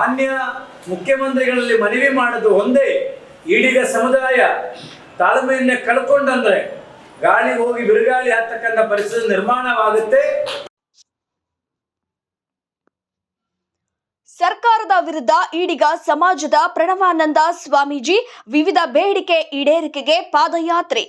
ಮಾನ್ಯ ಮುಖ್ಯಮಂತ್ರಿಗಳಲ್ಲಿ ಮನವಿ ಮಾಡೋದು ಒಂದೇ. ಈಡಿಗ ಸಮುದಾಯ ತಾಳ್ಮೆಯನ್ನ ಕಳ್ಕೊಂಡಂದ್ರೆ ಗಾಳಿ ಹೋಗಿ ಬಿರುಗಾಳಿ ಆಗ್ತಕ್ಕಂಥ ಪರಿಸ್ಥಿತಿ ನಿರ್ಮಾಣವಾಗುತ್ತೆ. ಸರ್ಕಾರದ ವಿರುದ್ಧ ಈಡಿಗ ಸಮಾಜದ ಪ್ರಣವಾನಂದ ಸ್ವಾಮೀಜಿ ವಿವಿಧ ಬೇಡಿಕೆ ಈಡೇರಿಕೆಗೆ ಪಾದಯಾತ್ರೆ.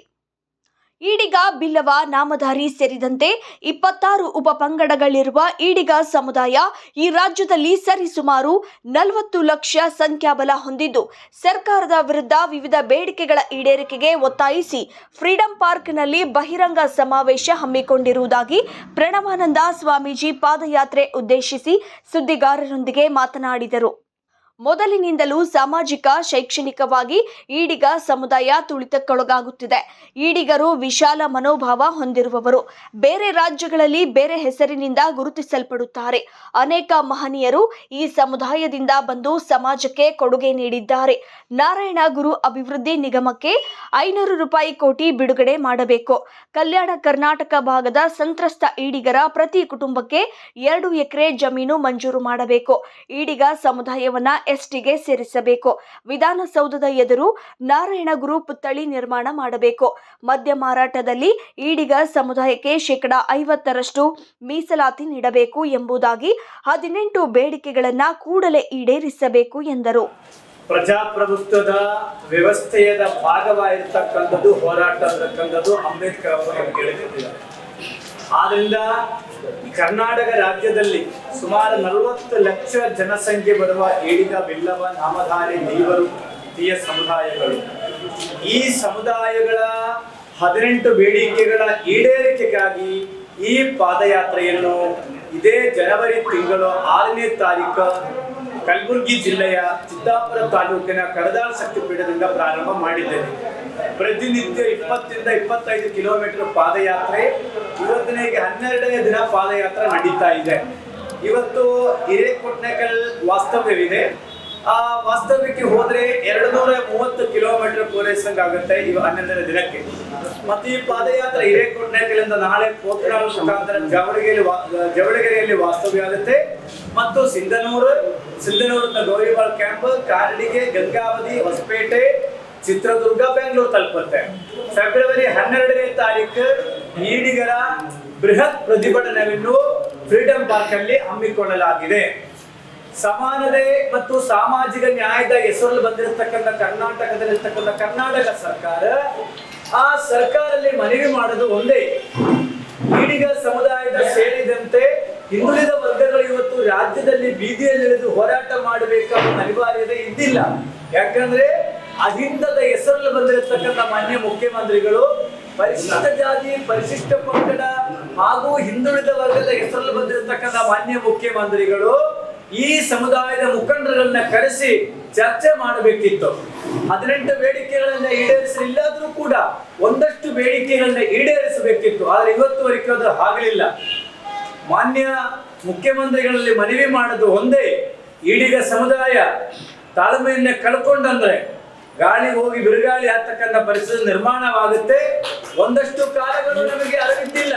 ಈಡಿಗ ಬಿಲ್ಲವ ನಾಮಧಾರಿ ಸೇರಿದಂತೆ ಇಪ್ಪತ್ತಾರು ಉಪಪಂಗಡಗಳಿರುವ ಈಡಿಗ ಸಮುದಾಯ ಈ ರಾಜ್ಯದಲ್ಲಿ ಸರಿಸುಮಾರು ನಲವತ್ತು ಲಕ್ಷ ಸಂಖ್ಯಾಬಲ ಹೊಂದಿದ್ದು, ಸರ್ಕಾರದ ವಿರುದ್ಧ ವಿವಿಧ ಬೇಡಿಕೆಗಳ ಈಡೇರಿಕೆಗೆ ಒತ್ತಾಯಿಸಿ ಫ್ರೀಡಂ ಪಾರ್ಕ್ನಲ್ಲಿ ಬಹಿರಂಗ ಸಮಾವೇಶ ಹಮ್ಮಿಕೊಂಡಿರುವುದಾಗಿ ಪ್ರಣವಾನಂದ ಸ್ವಾಮೀಜಿ ಪಾದಯಾತ್ರೆ ಉದ್ದೇಶಿಸಿ ಸುದ್ದಿಗಾರರೊಂದಿಗೆ ಮಾತನಾಡಿದರು. ಮೊದಲಿನಿಂದಲೂ ಸಾಮಾಜಿಕ, ಶೈಕ್ಷಣಿಕವಾಗಿ ಈಡಿಗ ಸಮುದಾಯ ತುಳಿತಕ್ಕೊಳಗಾಗುತ್ತಿದೆ. ಈಡಿಗರು ವಿಶಾಲ ಮನೋಭಾವ ಹೊಂದಿರುವವರು. ಬೇರೆ ರಾಜ್ಯಗಳಲ್ಲಿ ಬೇರೆ ಹೆಸರಿನಿಂದ ಗುರುತಿಸಲ್ಪಡುತ್ತಾರೆ. ಅನೇಕ ಮಹನೀಯರು ಈ ಸಮುದಾಯದಿಂದ ಬಂದು ಸಮಾಜಕ್ಕೆ ಕೊಡುಗೆ ನೀಡಿದ್ದಾರೆ. ನಾರಾಯಣ ಗುರು ಅಭಿವೃದ್ಧಿ ನಿಗಮಕ್ಕೆ ಐನೂರು ರೂಪಾಯಿ ಕೋಟಿ ಬಿಡುಗಡೆ ಮಾಡಬೇಕು. ಕಲ್ಯಾಣ ಕರ್ನಾಟಕ ಭಾಗದ ಸಂತ್ರಸ್ತ ಈಡಿಗರ ಪ್ರತಿ ಕುಟುಂಬಕ್ಕೆ ಎರಡು ಎಕರೆ ಜಮೀನು ಮಂಜೂರು ಮಾಡಬೇಕು. ಈಡಿಗ ಸಮುದಾಯವನ್ನ ಎಸ್ಟಿಗೆ ಸೇರಿಸಬೇಕು. ವಿಧಾನಸೌಧದ ಎದುರು ನಾರಾಯಣ ಗ್ರೂಪ್ ತಳಿ ನಿರ್ಮಾಣ ಮಾಡಬೇಕು. ಮದ್ಯ ಮಾರಾಟದಲ್ಲಿ ಈಡಿಗ ಸಮುದಾಯಕ್ಕೆ ಶೇಕಡ ಐವತ್ತರಷ್ಟು ಮೀಸಲಾತಿ ನೀಡಬೇಕು ಎಂಬುದಾಗಿ ಹದಿನೆಂಟು ಬೇಡಿಕೆಗಳನ್ನು ಕೂಡಲೇ ಈಡೇರಿಸಬೇಕು ಎಂದರು. ಪ್ರಜಾಪ್ರಭುತ್ವದ ವ್ಯವಸ್ಥೆಯ ಭಾಗವಾಗಿರ್ತಕ್ಕಂಥದ್ದು ಹೋರಾಟ ಅಂಬೇಡ್ಕರ್ ಅವರು ನಮ್ಗೆ ಹೇಳಿಕೊಟ್ಟಿದ್ದಾರೆ. ಆದ್ರಿಂದ ಕರ್ನಾಟಕ ರಾಜ್ಯದಲ್ಲಿ ಸುಮಾರು ನಲವತ್ತು ಲಕ್ಷ ಜನಸಂಖ್ಯೆ ಬರುವ ಏಡಿಗ ಬಿಲ್ಲವ ನಾಮಧಾರಿ ದೇವರು ತೀಯ ಸಮುದಾಯಗಳು. ಈ ಸಮುದಾಯಗಳ ಹದಿನೆಂಟು ಬೇಡಿಕೆಗಳ ಈಡೇರಿಕೆಗಾಗಿ ಈ ಪಾದಯಾತ್ರೆಯನ್ನು ಇದೇ ಜನವರಿ ತಿಂಗಳು ಆರನೇ ತಾರೀಕು ಕಲಬುರಗಿ ಜಿಲ್ಲೆಯ ಚಿತ್ತಾಪುರ ತಾಲೂಕಿನ ಕಡದಾಳ ಶಕ್ತಿ ಪೀಠದಿಂದ ಪ್ರಾರಂಭ ಮಾಡಿದ್ದೇನೆ. ಪ್ರತಿನಿತ್ಯ ಇಪ್ಪತ್ತರಿಂದ ಇಪ್ಪತ್ತೈದು ಕಿಲೋಮೀಟರ್ ಪಾದಯಾತ್ರೆ ಇವತ್ತಿನಿಗೆ ಹನ್ನೆರಡನೇ ದಿನ ಪಾದಯಾತ್ರೆ ನಡೀತಾ ಇದೆ. ಇವತ್ತು ಹಿರೇಕೊಟ್ನೇಕಲ್ ವಾಸ್ತವ್ಯವಿದೆ. ಆ ವಾಸ್ತವ್ಯಕ್ಕೆ ಹೋದ್ರೆ ಎರಡು ನೂರ ಮೂವತ್ತು ಕಿಲೋಮೀಟರ್ ಪೂರೈಸಂಗಾಗುತ್ತೆ ಇವ ಹನ್ನೆರಡನೇ ದಿನಕ್ಕೆ. ಮತ್ತೆ ಈ ಪಾದಯಾತ್ರೆ ಹಿರೇಕೊಟ್ನೇಕಲಿಂದ ನಾಳೆ ಮುಖಾಂತರ ಜವಳಗಿರಿ ಜವಳಗಿರಿಯಲ್ಲಿ ವಾಸ್ತವ್ಯ ಆಗುತ್ತೆ. ಮತ್ತು ಸಿಂಧನೂರು ಸಿಂಧನೂರಿನ ಗೌರಿಬಾಳ್ ಕ್ಯಾಂಪ್, ಕಾರಡಿಗೆ, ಗಂಗಾವತಿ, ಹೊಸಪೇಟೆ, ಚಿತ್ರದುರ್ಗ, ಬೆಂಗಳೂರು ತಲುಪುತ್ತೆ. ಫೆಬ್ರವರಿ ಹನ್ನೆರಡನೇ ತಾರೀಕು ಈಡಿಗರ ಬೃಹತ್ ಪ್ರತಿಭಟನೆಯನ್ನು ಫ್ರೀಡಂ ಪಾರ್ಕ್ ಅಲ್ಲಿ ಹಮ್ಮಿಕೊಳ್ಳಲಾಗಿದೆ. ಸಮಾನತೆ ಮತ್ತು ಸಾಮಾಜಿಕ ನ್ಯಾಯದ ಹೆಸರಲ್ಲಿ ಬಂದಿರತಕ್ಕಂಥ ಕರ್ನಾಟಕದಲ್ಲಿರ್ತಕ್ಕಂಥ ಕರ್ನಾಟಕ ಸರ್ಕಾರ, ಆ ಸರ್ಕಾರದಲ್ಲಿ ಮನವಿ ಮಾಡೋದು ಒಂದೇ. ಈಡಿಗ ಸಮುದಾಯದ ಸೇರಿದಂತೆ ಹಿಂದುಳಿದ ವರ್ಗಗಳು ಇವತ್ತು ರಾಜ್ಯದಲ್ಲಿ ಬೀದಿಯಲ್ಲಿಳಿದು ಹೋರಾಟ ಮಾಡಬೇಕಾದ ಅನಿವಾರ್ಯತೆ ಇದ್ದಿಲ್ಲ ಯಾಕಂದ್ರೆ ಅಹಿಂದದ ಹೆಸರಲ್ಲಿ ಬಂದಿರತಕ್ಕಂಥ ಮಾನ್ಯ ಮುಖ್ಯಮಂತ್ರಿಗಳು ಪರಿಶಿಷ್ಟ ಜಾತಿ, ಪರಿಶಿಷ್ಟ ಪಂಗಡ ಹಾಗೂ ಹಿಂದುಳಿದ ವರ್ಗದ ಹೆಸರಲ್ಲಿ ಬಂದಿರತಕ್ಕಂಥ ಮಾನ್ಯ ಮುಖ್ಯಮಂತ್ರಿಗಳು ಈ ಸಮುದಾಯದ ಮುಖಂಡರನ್ನ ಕರೆಸಿ ಚರ್ಚೆ ಮಾಡಬೇಕಿತ್ತು. ಹದಿನೆಂಟು ಬೇಡಿಕೆಗಳನ್ನ ಈಡೇರಿಸಲಿಲ್ಲಾದ್ರೂ ಕೂಡ ಒಂದಷ್ಟು ಬೇಡಿಕೆಗಳನ್ನ ಈಡೇರಿಸಬೇಕಿತ್ತು. ಆದ್ರೆ ಇವತ್ತುವರೆಗೂ ಅದು ಆಗಲಿಲ್ಲ. ಮಾನ್ಯ ಮುಖ್ಯಮಂತ್ರಿಗಳಲ್ಲಿ ಮನವಿ ಮಾಡೋದು ಒಂದೇ ಈಡಿಗ ಸಮುದಾಯ ತಾಳ್ಮೆಯನ್ನೇ ಕಳ್ಕೊಂಡಂದ್ರೆ ಗಾಳಿ ಹೋಗಿ ಬಿರುಗಾಳಿ ಆಗ್ತಕ್ಕಂಥ ಪರಿಸ್ಥಿತಿ ನಿರ್ಮಾಣವಾಗುತ್ತೆ. ಒಂದಷ್ಟು ಕಾಲಗಳು ನಮಗೆ ಅರಿವಿದ್ದಿಲ್ಲ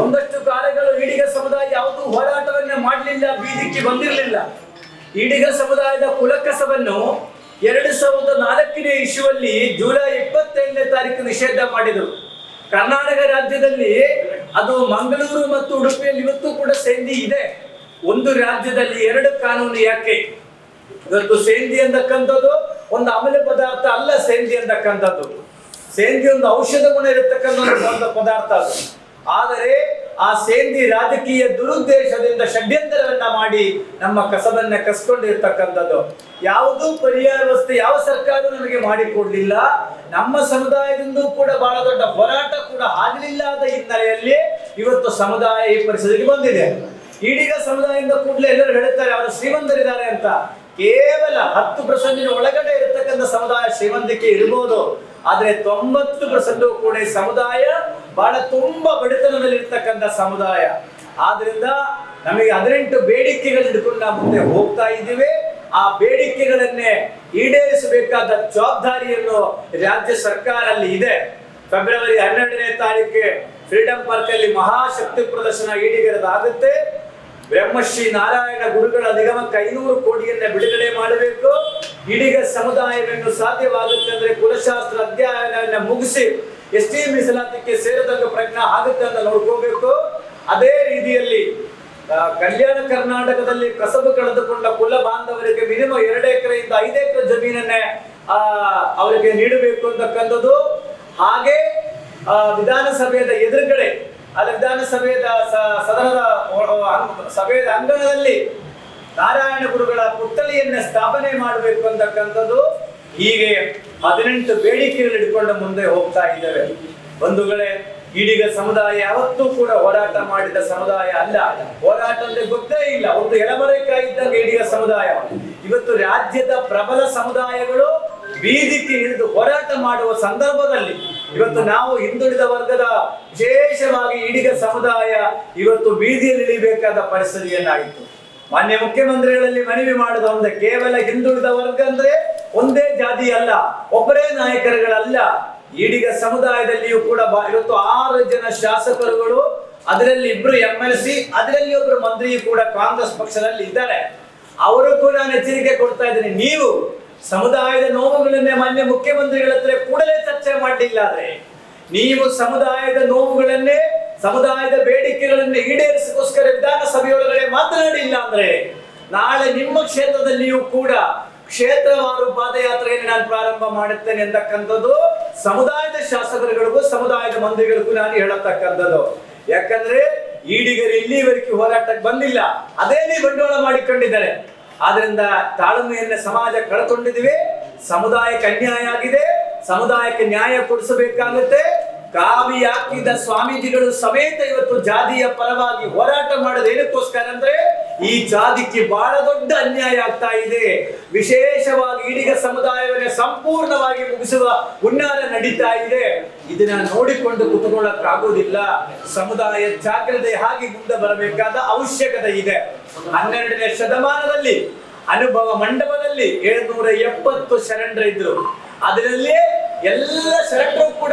ಒಂದಷ್ಟು ಕಾಲಗಳು ಈಡಿಗ ಸಮುದಾಯ ಯಾವುದು ಹೋರಾಟವನ್ನ ಮಾಡಲಿಲ್ಲ, ಬೀದಿಕ್ಕೆ ಬಂದಿರಲಿಲ್ಲ. ಈಡಿಗ ಸಮುದಾಯದ ಕುಲಕಸವನ್ನು ಎರಡು ಸಾವಿರದ ನಾಲ್ಕನೇ ಇಶ್ಯುವಲ್ಲಿ ಜುಲೈ ಇಪ್ಪತ್ತೈದನೇ ತಾರೀಕು ನಿಷೇಧ ಮಾಡಿದರು. ಕರ್ನಾಟಕ ರಾಜ್ಯದಲ್ಲಿ ಅದು ಮಂಗಳೂರು ಮತ್ತು ಉಡುಪಿಯಲ್ಲಿ ಇವತ್ತು ಕೂಡ ಸೇಂದಿ ಇದೆ. ಒಂದು ರಾಜ್ಯದಲ್ಲಿ ಎರಡು ಕಾನೂನು ಯಾಕೆ? ಇವತ್ತು ಸೇಂದಿ ಅಂತಕ್ಕಂಥದ್ದು ಒಂದು ಅಮಲ ಪದಾರ್ಥ ಅಲ್ಲ, ಸೇಂದಿ ಅಂತಕ್ಕಂಥದ್ದು ಸೇಂದಿ ಒಂದು ಔಷಧ ಗುಣ ಇರತಕ್ಕಂಥ ಪದಾರ್ಥ ಅದು. ಆದರೆ ಆ ಸೇಂದಿ ರಾಜಕೀಯ ದುರುದ್ದೇಶದಿಂದ ಷಡ್ಯಂತ್ರವನ್ನ ಮಾಡಿ ನಮ್ಮ ಕಸಬನ್ನ ಕಸ್ಕೊಂಡಿರ್ತಕ್ಕಂಥದ್ದು. ಯಾವುದೂ ಪರಿಹಾರ ವ್ಯವಸ್ಥೆ ಯಾವ ಸರ್ಕಾರ ನಮಗೆ ಮಾಡಿಕೊಡ್ಲಿಲ್ಲ. ನಮ್ಮ ಸಮುದಾಯದಿಂದ ಕೂಡ ಬಹಳ ದೊಡ್ಡ ಹೋರಾಟ ಕೂಡ ಆಗಲಿಲ್ಲದ ಹಿನ್ನೆಲೆಯಲ್ಲಿ ಇವತ್ತು ಸಮುದಾಯ ಈ ಪರಿಸ್ಥಿತಿಗೆ ಬಂದಿದೆ. ಈಡಿಗ ಸಮುದಾಯದಿಂದ ಕೂಡಲೇ ಎಲ್ಲರೂ ಹೇಳುತ್ತಾರೆ ಅವರು ಶ್ರೀಮಂತರಿದ್ದಾರೆ ಅಂತ. ಕೇವಲ ಹತ್ತು ಪರ್ಸೆಂಟಿನ ಒಳಗಡೆ ಇರತಕ್ಕಂಥ ಸಮುದಾಯ ಶ್ರೀಮಂತಿಕೆ ಇರಬಹುದು ಆದ್ರೆ ತೊಂಬತ್ತು ಪರ್ಸೆಂಟ್ ಕೂಡ ಸಮುದಾಯ ಬಹಳ ತುಂಬಾ ಬಡತನದಲ್ಲಿ ಇರ್ತಕ್ಕಂಥ ಸಮುದಾಯ. ಆದ್ರಿಂದ ನಮಗೆ ಹದಿನೆಂಟು ಬೇಡಿಕೆಗಳು ಹಿಡ್ಕೊಂಡು ನಾವು ಮುಂದೆ ಹೋಗ್ತಾ ಇದ್ದೀವಿ. ಆ ಬೇಡಿಕೆಗಳನ್ನೇ ಈಡೇರಿಸಬೇಕಾದ ಜವಾಬ್ದಾರಿಯನ್ನು ರಾಜ್ಯ ಸರ್ಕಾರ ಅಲ್ಲಿ ಇದೆ. ಫೆಬ್ರವರಿ ಹನ್ನೆರಡನೇ ತಾರೀಕಿಗೆ ಫ್ರೀಡಂ ಪಾರ್ಕ್ ಅಲ್ಲಿ ಮಹಾಶಕ್ತಿ ಪ್ರದರ್ಶನ ಈಡಿಗರದಾಗುತ್ತೆ ಬ್ರಹ್ಮಶ್ರೀ ನಾರಾಯಣ ಗುರುಗಳ ನಿಗಮಕ್ಕೆ ಐನೂರು ಕೋಟಿಯನ್ನ ಬಿಡುಗಡೆ ಮಾಡಬೇಕು. ಇಡೀಗ ಸಮುದಾಯವನ್ನು ಸಾಧ್ಯವಾಗುತ್ತೆ ಅಂದ್ರೆ ಕುಲಶಾಸ್ತ್ರ ಅಧ್ಯಯನ ಮುಗಿಸಿ ಎಸ್ ಟಿ ಮೀಸಲಾತಿಗೆ ಸೇರದಂಗ ಪ್ರಜ್ಞಾ ಆಗುತ್ತೆ ಅಂತ ನೋಡ್ಕೋಬೇಕು. ಅದೇ ರೀತಿಯಲ್ಲಿ ಕಲ್ಯಾಣ ಕರ್ನಾಟಕದಲ್ಲಿ ಕಸಬು ಕಳೆದುಕೊಂಡ ಕುಲ ಬಾಂಧವರಿಗೆ ಮಿನಿಮಮ್ ಎರಡು ಎಕರೆಯಿಂದ ಐದು ಎಕರೆ ಜಮೀನನ್ನೇ ಆ ಅವರಿಗೆ ನೀಡಬೇಕು ಅಂತಕ್ಕಂಥದ್ದು. ಹಾಗೆ ಆ, ವಿಧಾನಸಭೆಯ ಎದುರುಗಡೆ ಅಲ್ಲಿ ವಿಧಾನಸಭೆಯ ಸದನದ ಸಭೆಯ ಅಂಗಣದಲ್ಲಿ ನಾರಾಯಣ ಗುರುಗಳ ಪುತ್ತಳಿಯನ್ನ ಸ್ಥಾಪನೆ ಮಾಡಬೇಕು ಅಂತಕ್ಕಂಥದ್ದು ಹೀಗೆ ಹದಿನೆಂಟು ಬೇಡಿಕೆಗಳು ಇಟ್ಕೊಂಡು ಮುಂದೆ ಹೋಗ್ತಾ ಇದ್ದಾವೆ. ಬಂಧುಗಳೇ, ಈಡಿಗ ಸಮುದಾಯ ಯಾವತ್ತೂ ಕೂಡ ಹೋರಾಟ ಮಾಡಿದ ಸಮುದಾಯ ಅಲ್ಲ. ಹೋರಾಟ ಅಂದ್ರೆ ಗೊತ್ತೇ ಇಲ್ಲ. ಒಂದು ಎಳಮರೆಕಾಯಿ ಇಡೀಗ ಈಡಿಗ ಸಮುದಾಯ. ಇವತ್ತು ರಾಜ್ಯದ ಪ್ರಬಲ ಸಮುದಾಯಗಳು ಬೀದಿಗೆ ಹಿಡಿದು ಹೋರಾಟ ಮಾಡುವ ಸಂದರ್ಭದಲ್ಲಿ ಇವತ್ತು ನಾವು ಹಿಂದುಳಿದ ವರ್ಗದ ವಿಶೇಷವಾಗಿ ಈಡಿಗ ಸಮುದಾಯ ಇವತ್ತು ಬೀದಿಯಲ್ಲಿ ಇಳಿಬೇಕಾದ ಪರಿಸ್ಥಿತಿಯನ್ನಾಯಿತು. ಮಾನ್ಯ ಮುಖ್ಯಮಂತ್ರಿಗಳಲ್ಲಿ ಮನವಿ ಮಾಡುದ ಒಂದು ಕೇವಲ ಹಿಂದುಳಿದ ವರ್ಗ ಅಂದ್ರೆ ಒಂದೇ ಜಾತಿ ಅಲ್ಲ, ಒಬ್ಬರೇ ನಾಯಕರುಗಳಲ್ಲ. ಈಡಿಗ ಸಮುದಾಯದಲ್ಲಿಯೂ ಕೂಡ ಇವತ್ತು ಆರು ಜನ ಶಾಸಕರುಗಳು, ಅದರಲ್ಲಿ ಇಬ್ರು ಎಂ ಎಲ್ ಸಿ ಅದರಲ್ಲಿ ಒಬ್ರು ಮಂತ್ರಿ ಕೂಡ ಕಾಂಗ್ರೆಸ್ ಪಕ್ಷದಲ್ಲಿ ಇದ್ದಾರೆ. ಅವರಿಗೂ ನಾನು ಎಚ್ಚರಿಕೆ ಕೊಡ್ತಾ ಇದ್ದೀನಿ, ನೀವು ಸಮುದಾಯದ ನೋವುಗಳನ್ನೇ ಮಾನ್ಯ ಮುಖ್ಯಮಂತ್ರಿಗಳ ಹತ್ರ ಕೂಡಲೇ ಚರ್ಚೆ ಮಾಡಲಿಲ್ಲ ಆದ್ರೆ, ನೀವು ಸಮುದಾಯದ ನೋವುಗಳನ್ನೇ, ಸಮುದಾಯದ ಬೇಡಿಕೆಗಳನ್ನೇ ಈಡೇರಿಸೋಸ್ಕರ ವಿಧಾನಸಭೆಯೊಳಗಡೆ ಮಾತನಾಡಿಲ್ಲ ಅಂದ್ರೆ ನಾಳೆ ನಿಮ್ಮ ಕ್ಷೇತ್ರದಲ್ಲಿಯೂ ಕೂಡ ಕ್ಷೇತ್ರವಾರು ಪಾದಯಾತ್ರೆಯನ್ನು ನಾನು ಪ್ರಾರಂಭ ಮಾಡುತ್ತೇನೆ ಅಂತಕ್ಕಂಥದ್ದು ಸಮುದಾಯದ ಶಾಸಕರುಗಳಿಗೂ ಸಮುದಾಯದ ಮಂದಿಗಳಿಗೂ ನಾನು ಹೇಳತಕ್ಕಂಥದ್ದು. ಯಾಕಂದ್ರೆ ಈಡಿಗರು ಇಲ್ಲಿವರೆಗೆ ಹೋರಾಟಕ್ಕೆ ಬಂದಿಲ್ಲ. ಅದೇನೇ ಬಂಡವಾಳ ಮಾಡಿಕೊಂಡಿದ್ದಾರೆ. ಆದ್ರಿಂದ ತಾಳ್ಮೆಯನ್ನ ಸಮಾಜ ಕಳ್ಕೊಂಡಿದ್ದೀವಿ. ಸಮುದಾಯಕ್ಕೆ ಅನ್ಯಾಯ ಆಗಿದೆ. ಸಮುದಾಯಕ್ಕೆ ನ್ಯಾಯ ಕೊಡಿಸಬೇಕಾಗುತ್ತೆ. ಕಾವಿ ಹಾಕಿದ ಸ್ವಾಮೀಜಿಗಳು ಸಮೇತ ಇವತ್ತು ಜಾತಿಯ ಪರವಾಗಿ ಹೋರಾಟ ಮಾಡೋದು ಏನಕ್ಕೋಸ್ಕರ ಅಂದ್ರೆ ಈ ಜಾತಿಗೆ ಬಹಳ ದೊಡ್ಡ ಅನ್ಯಾಯ ಆಗ್ತಾ ಇದೆ. ವಿಶೇಷವಾಗಿ ಈಡಿಗ ಸಮುದಾಯವನ್ನು ಸಂಪೂರ್ಣವಾಗಿ ಮುಗಿಸುವ ಹುನ್ನಾರ ನಡೀತಾ ಇದೆ. ಇದನ್ನ ನೋಡಿಕೊಂಡು ಕುತ್ಕೊಳ್ಳಕ್ಕಾಗೋದಿಲ್ಲ ಸಮುದಾಯ ಜಾಗ್ರತೆ ಹಾಗೆ ಮುಂದೆ ಬರಬೇಕಾದ ಅವಶ್ಯಕತೆ ಇದೆ. ಹನ್ನೆರಡನೇ ಶತಮಾನದಲ್ಲಿ, ಅನುಭವ ಮಂಟಪದಲ್ಲಿ ಏಳ್ನೂರ ಎಪ್ಪತ್ತು ಶರಣರು ಇದ್ರು. ಅದರಲ್ಲಿ ಎಲ್ಲ ಶರಣರು ಕೂಡ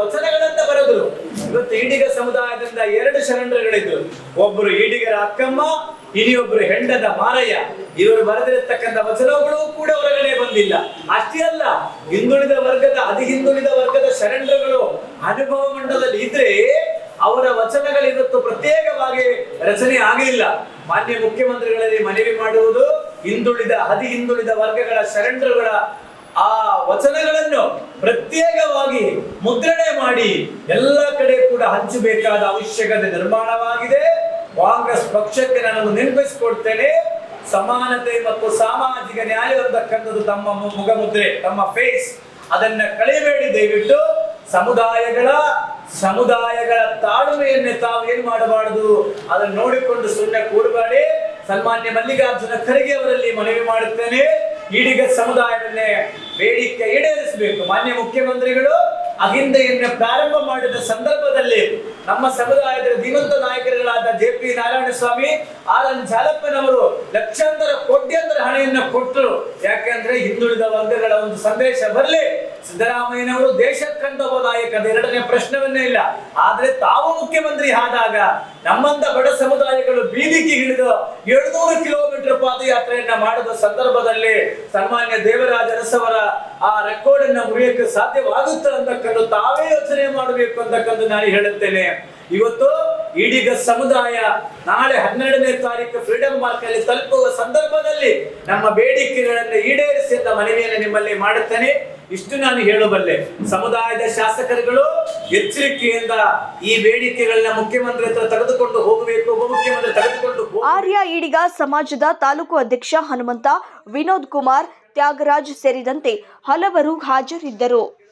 ವಚನಗಳನ್ನ ಬರೆದ್ರು. ಇವತ್ತು ಈಡಿಗ ಸಮುದಾಯದಿಂದ ಎರಡು ಶರಣರುಗಳಿದ್ರು. ಒಬ್ಬರು ಈಡಿಗರ ಅಕ್ಕಮ್ಮ, ಇನ್ನೊಬ್ರು ಹೆಂಡದ ಮಾರಯ್ಯ. ಇವರು ಬರೆದಿರತಕ್ಕಂಥ ವಚನಗಳು ಕೂಡ ಹೊರಗಡೆ ಬಂದಿಲ್ಲ. ಅಷ್ಟೇ ಅಲ್ಲ, ಹಿಂದುಳಿದ ವರ್ಗದ, ಅತಿ ಹಿಂದುಳಿದ ವರ್ಗದ ಶರಣರುಗಳು ಅನುಭವ ಮಂಡಲದಲ್ಲಿ ಇದ್ರೆ ಅವರ ವಚನಗಳು ಇವತ್ತು ಪ್ರತ್ಯೇಕವಾಗಿ ರಚನೆ ಆಗಲಿಲ್ಲ ಮಾನ್ಯ ಮುಖ್ಯಮಂತ್ರಿಗಳಲ್ಲಿ ಮನವಿ ಮಾಡುವುದು ಹಿಂದುಳಿದ, ಅತಿ ಹಿಂದುಳಿದ ವರ್ಗಗಳ ಶರಣರುಗಳ ಆ ವಚನಗಳನ್ನು ಪ್ರತ್ಯೇಕವಾಗಿ ಮುದ್ರಣೆ ಮಾಡಿ ಎಲ್ಲ ಕಡೆ ಕೂಡ ಹಂಚಬೇಕಾದ ಅವಶ್ಯಕತೆ ನಿರ್ಮಾಣವಾಗಿದೆ. ಕಾಂಗ್ರೆಸ್ ಪಕ್ಷಕ್ಕೆ ನಾನು ನೆನಪಿಸಿಕೊಡ್ತೇನೆ ಸಮಾನತೆ ಮತ್ತು ಸಾಮಾಜಿಕ ನ್ಯಾಯ ಅಂತಕ್ಕಂಥದ್ದು ತಮ್ಮ ಮುಖಮುದ್ರೆ, ತಮ್ಮ ಫೇಸ್ ಅದನ್ನ ಕಳೆಯಬೇಡಿ ದಯವಿಟ್ಟು. ಸಮುದಾಯಗಳ ಸಮುದಾಯಗಳ ತಾಳ್ಮೆಯನ್ನೇ ತಾವು ಏನ್ ಮಾಡಬಾರದು? ಅದನ್ನು ನೋಡಿಕೊಂಡು ಸುಮ್ಮನೆ ಕೂಡಬೇಡಿ ಸನ್ಮಾನ್ಯ ಮಲ್ಲಿಕಾರ್ಜುನ ಖರ್ಗೆ ಅವರಲ್ಲಿ ಮನವಿ ಮಾಡುತ್ತೇನೆ. ಈಡಿಗ ಸಮುದಾಯವನ್ನೇ ಬೇಡಿಕೆ ಈಡೇರಿಸಬೇಕು. ಮಾನ್ಯ ಮುಖ್ಯಮಂತ್ರಿಗಳು ಅಹಿಂದೆಯನ್ನು ಪ್ರಾರಂಭ ಮಾಡಿದ ಸಂದರ್ಭದಲ್ಲಿ ನಮ್ಮ ಸಮುದಾಯದ ಧೀಮಂತ ನಾಯಕರುಗಳಾದ J P Narayana Swamy R N ಜಾಲಪ್ಪನವರು ಲಕ್ಷಾಂತರ ಕೋಟ್ಯಾಂತರ ಹಣೆಯನ್ನು ಕೊಟ್ಟರು. ಯಾಕೆಂದ್ರೆ ಹಿಂದುಳಿದ ವರ್ಗಗಳ ಒಂದು ಸಂದೇಶ ಬರಲಿ. ಸಿದ್ದರಾಮಯ್ಯನವರು ದೇಶಕ್ಕಂತ ಒಬ್ಬ ಎರಡನೇ ಪ್ರಶ್ನವನ್ನೇ ಇಲ್ಲ. ಆದ್ರೆ ತಾವು ಮುಖ್ಯಮಂತ್ರಿ ಆದಾಗ ನಮ್ಮಂತ ಬಡ ಸಮುದಾಯಗಳು ಬೀದಿಗೆ ಹಿಡಿದು ಏಳ್ನೂರು ಕಿಲೋಮೀಟರ್ ಪಾದಯಾತ್ರೆಯನ್ನ ಮಾಡಿದ ಸಂದರ್ಭದಲ್ಲಿ ಸನ್ಮಾನ್ಯ ದೇವರಾಜ ಅರಸವರ ಆ ರೆಕಾರ್ಡ್ ಅನ್ನ ಮುರಿಯಕ್ಕೆ ಸಾಧ್ಯವಾಗುತ್ತೆ ಅಂತಕ್ಕಂಥ ತಾವೇ ಯೋಚನೆ ಮಾಡಬೇಕು ಅಂತಕ್ಕಂಥ ನಾನು ಹೇಳುತ್ತೇನೆ. ಇವತ್ತು ಈಡಿಗ ಸಮುದಾಯ ನಾಳೆ ಹನ್ನೆರಡನೇ ತಾರೀಕು ಫ್ರೀಡಂ ಪಾರ್ಕ್ ಅಲ್ಲಿ ತಲುಪುವ ಸಂದರ್ಭದಲ್ಲಿ ನಮ್ಮ ಬೇಡಿಕೆಗಳನ್ನು ಈಡೇರಿಸಿದ್ದ ಮನವಿಯನ್ನು ನಿಮ್ಮಲ್ಲಿ ಮಾಡುತ್ತೇನೆ. ಇಷ್ಟು ನಾನು ಹೇಳಬಲ್ಲೆ. ಸಮುದಾಯದ ಶಾಸಕರುಗಳು ಎಚ್ಚರಿಕೆಯಿಂದ ಈ ಬೇಡಿಕೆಗಳನ್ನ ಮುಖ್ಯಮಂತ್ರಿ ಹತ್ರ ತೆಗೆದುಕೊಂಡು ಹೋಗಬೇಕು ಉಪಮುಖ್ಯಮಂತ್ರಿ ತೆಗೆದುಕೊಂಡು ಆರ್ಯ ಈಡಿಗ ಸಮಾಜದ ತಾಲೂಕು ಅಧ್ಯಕ್ಷ ಹನುಮಂತ, ವಿನೋದ್ ಕುಮಾರ್, ತ್ಯಾಗರಾಜ್ ಸೇರಿದಂತೆ ಹಲವರು ಹಾಜರಿದ್ದರು.